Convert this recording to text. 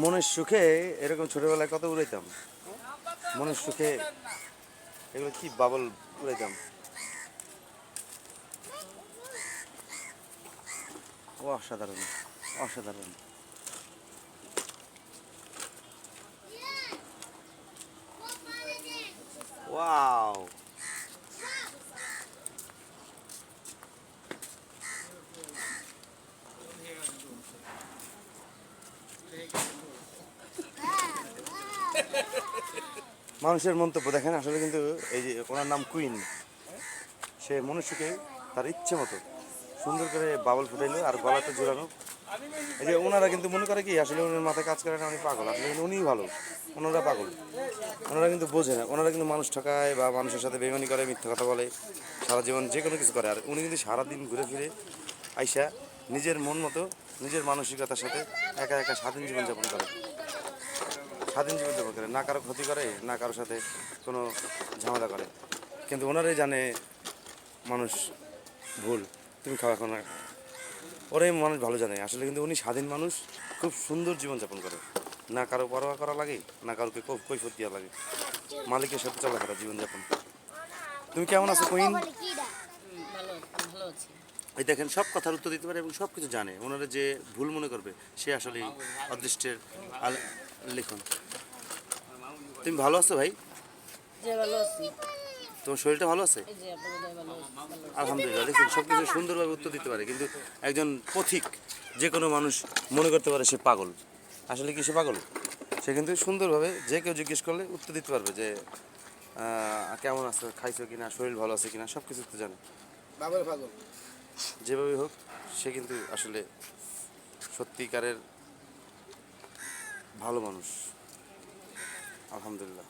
মনের সুখে এরকম ছোটবেলায় কত উড়াইতাম? মনের সুখে এগুলো কি বাবল উড়াইতাম? অসাধারণ অসাধারণ। ওয়াও! মানুষের মন্তব্য দেখেন, আসলে কিন্তু এই যে ওনার নাম কুইন, সে মনুষ্যকে তার ইচ্ছে মতো সুন্দর করে বাবল ফুটাইলো আর গলাতে জোড়ানো এই যে ওনারা কিন্তু মনে করে কি, আসলে ওনার মাথায় কাজ করে না, উনি পাগল। আসলে উনিই ভালো, ওনারা পাগল। ওনারা কিন্তু বোঝে না, ওনারা কিন্তু মানুষ ঠকায় বা মানুষের সাথে বেমানি করে, মিথ্যা কথা বলে, সারা জীবন যে কোনো কিছু করে। আর উনি কিন্তু সারাদিন ঘুরে ফিরে আইসা নিজের মন মতো, নিজের মানসিকতার সাথে একা একা স্বাধীন জীবনযাপন করে স্বাধীন জীবনযাপন করে না কারও ক্ষতি করে না কারোর সাথে কোনো ঝামেলা করে। কিন্তু ওনারাই জানে মানুষ ভুল তুমি খাওয়া না। ওরাই মানুষ ভালো জানে। আসলে কিন্তু উনি স্বাধীন মানুষ খুব সুন্দর জীবনযাপন করে। না কারও পরোয়া করা লাগে না কারোকে কৈফত দেওয়া লাগে। মালিকের সাথে চলাফেরা জীবনযাপন। তুমি কেমন আছো কুইন? ভালো ভালো আছি। এই দেখেন সব কথার উত্তর দিতে পারে এবং সব কিছু জানে। ওনারা যে ভুল মনে করবে সে আসলে অদৃষ্টের লিখন। তুমি ভালো আছো ভাই? যে ভালো আছি। তোমার শরীরটা ভালো আছে? এই যে আপনাদের ভালো ভালো আলহামদুলিল্লাহ দেখুন সব কিছু সুন্দরভাবে উত্তর দিতে পারে কিন্তু একজন পথিক যে কোনো মানুষ মনে করতে পারে সে পাগল। আসলে কি সে পাগল? সে কিন্তু সুন্দরভাবে যে কেউ জিজ্ঞেস করলে উত্তর দিতে পারবে যে কেমন আছো খাইছো কিনা শরীর ভালো আছে কিনা সব কিছু তো জানে। যেভাবে হোক সে কিন্তু আসলে সত্যিকারের ভালো মানুষ। আলহামদুলিল্লাহ।